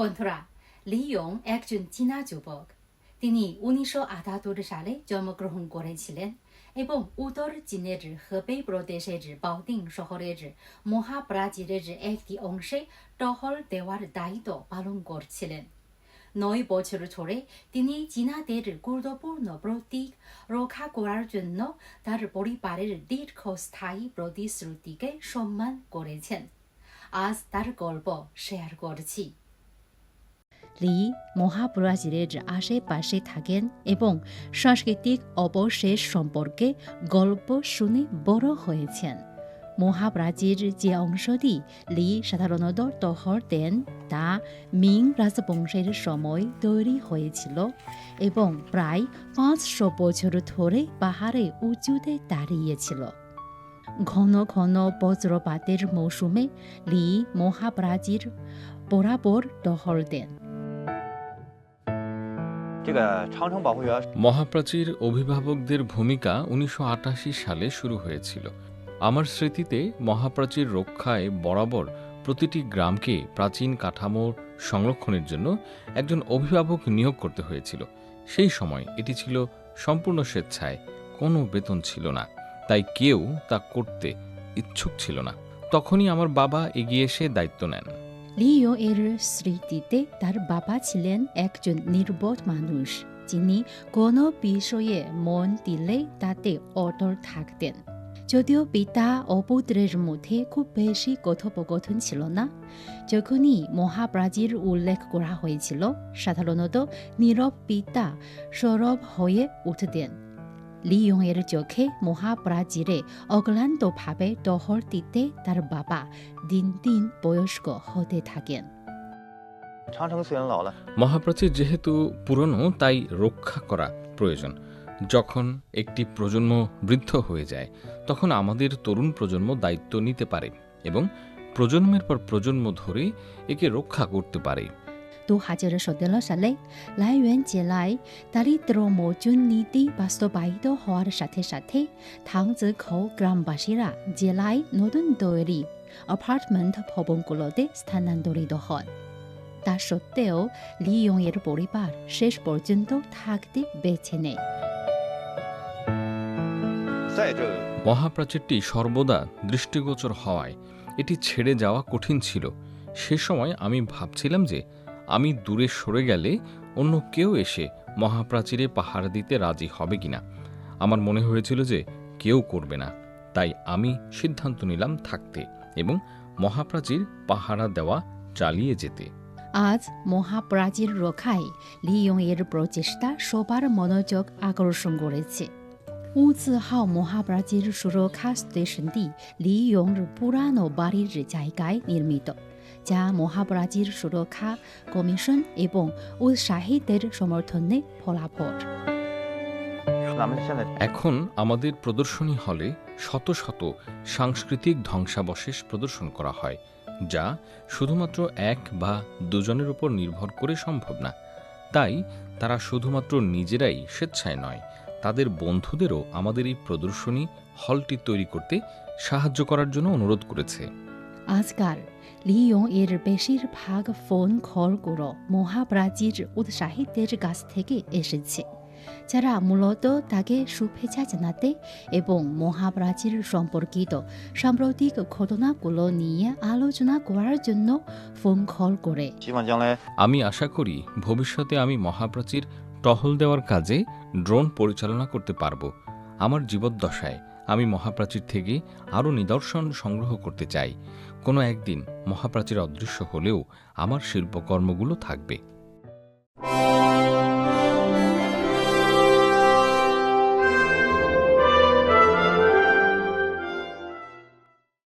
বন্ধুরা লিয়ং একজন চীনা যুবক তিনি উনিশশো আটাত্তর সালে জন্মগ্রহণ করেছিলেন এবং উত্তর চীনের হেবেই প্রদেশের বাউদিং শহরের মহাপ্রাচীরের একটি অংশে টহল দেওয়ার দায়িত্ব পালন করছিলেন। নয় বছর ধরে তিনি চীনাদের গুরুত্বপূর্ণ প্রতীক রক্ষা করার জন্য তার পরিবারের দীর্ঘস্থায়ী প্রতিশ্রুতিকে সম্মান করেছেন। আজ তার গল্প শেয়ার করছি। লি মহাব্রাজিলের আশেপাশে থাকেন এবং সাংস্কৃতিক অবশেষ সম্পর্কে গল্প শুনে বড় হয়েছেন। মহাপ্রাচীর যে অংশটি লি সাধারণত টহর দেন, তা মিং রাজবংশের সময় তৈরি হয়েছিল এবং প্রায় পাঁচশো বছর ধরে পাহাড়ে উঁচুতে দাঁড়িয়েছিল। ঘন ঘন বজ্রপাতের মৌসুমে লি মহাব্রাজির বরাবর টহর দেন। মহাপ্রাচীর অভিভাবকদের ভূমিকা উনিশশো আটাশি সালে শুরু হয়েছিল। আমার স্মৃতিতে মহাপ্রাচীর রক্ষায় বরাবর প্রতিটি গ্রামকে প্রাচীন কাঠামোর সংরক্ষণের জন্য একজন অভিভাবক নিয়োগ করতে হয়েছিল। সেই সময় এটি ছিল সম্পূর্ণ স্বেচ্ছায়, কোনো বেতন ছিল না। তাই কেউ তা করতে ইচ্ছুক ছিল না। তখনই আমার বাবা এগিয়ে এসে দায়িত্ব নেন। লিও এর স্মৃতিতে তার বাবা ছিলেন একজন নির্বোধ মানুষ, যিনি কোনো বিষয়ে মন দিলে তাতে অটল থাকতেন। যদিও পিতা ও পুত্রের মধ্যে খুব বেশি কথোপকথন ছিল না, যখনই মহাপ্রাচীর উল্লেখ করা হয়েছিল, সাধারণত নীরব পিতা সরব হয়ে উঠতেন। লিওং এর চোখে মহাপ্রাচীরে ব্রাজিলে অক্লান্তভাবে টহর দিতে তার বাবা দিন দিন বয়স্ক হতে থাকেন মহাপ্রাচীর যেহেতু পুরনো তাই রক্ষা করা প্রয়োজন যখন একটি প্রজন্ম বৃদ্ধ হয়ে যায় তখন আমাদের তরুণ প্রজন্ম দায়িত্ব নিতে পারে এবং প্রজন্মের পর প্রজন্ম ধরে একে রক্ষা করতে পারে। দু হাজার সতেরো সালে লাইওয়েন জেলায় দারিদ্র মোচন নীতি বাস্তবায়িত হওয়ার সাথে সাথে থাংজখৌ গ্রামবাসীরা জেলায় নতুন তৈরি অ্যাপার্টমেন্ট ভবনগুলোতে স্থানান্তরিত হন তা সত্ত্বেও লিওং এর পরিবার শেষ পর্যন্ত থাকতে বেছে নেয় মহাপ্রাচীরটি সর্বদা দৃষ্টিগোচর হওয়ায় এটি ছেড়ে যাওয়া কঠিন ছিল। সে সময় আমি ভাবছিলাম যে আমি দূরে সরে গেলে অন্য কেউ এসে মহাপ্রাচীরে পাহারা দিতে রাজি হবে কিনা? আমার মনে হয়েছিল যে কেউ করবে না। তাই আমি সিদ্ধান্ত নিলাম থাকতে এবং মহাপ্রাচীর পাহারা দেওয়া চালিয়ে যেতে। আজ মহাপ্রাচীর রক্ষায় লিওং এর প্রচেষ্টা সবার মনোযোগ আকর্ষণ করেছে। 우즈하오 আমাদের প্রদর্শনী হলে শত শত সাংস্কৃতিক ধ্বংসাবশেষ প্রদর্শন করা হয়, যা শুধুমাত্র এক বা দুজনের উপর নির্ভর করে সম্ভব না। তাই তারা শুধুমাত্র নিজেরাই স্বেচ্ছায় নয় তাদের বন্ধুদেরও আমাদের এই প্রদর্শনী হলটি তৈরি করতে সাহায্য করার জন্য অনুরোধ করেছে। আজকাল লিও এর বেশিরভাগ ফোন কলগুলো মহাপ্রাচীর উৎসাহীদের কাছ থেকে এসেছে। যারা মূলত তাকে শুভেচ্ছা জানাতে এবং মহাপ্রাচীর সম্পর্কিত সাম্প্রতিক ঘটনাগুলো নিয়ে আলোচনা করার জন্য ফোন কল করে আমি আশা করি ভবিষ্যতে আমি মহাপ্রাচীর টহল দেওয়ার কাজে ড্রোন পরিচালনা করতে পারব আমার জীবদ্দশায় আমি মহাপ্রাচীর থেকে আরও নিদর্শন সংগ্রহ করতে চাই কোনো একদিন মহাপ্রাচীর অদৃশ্য হলেও আমার শিল্পকর্মগুলো থাকবে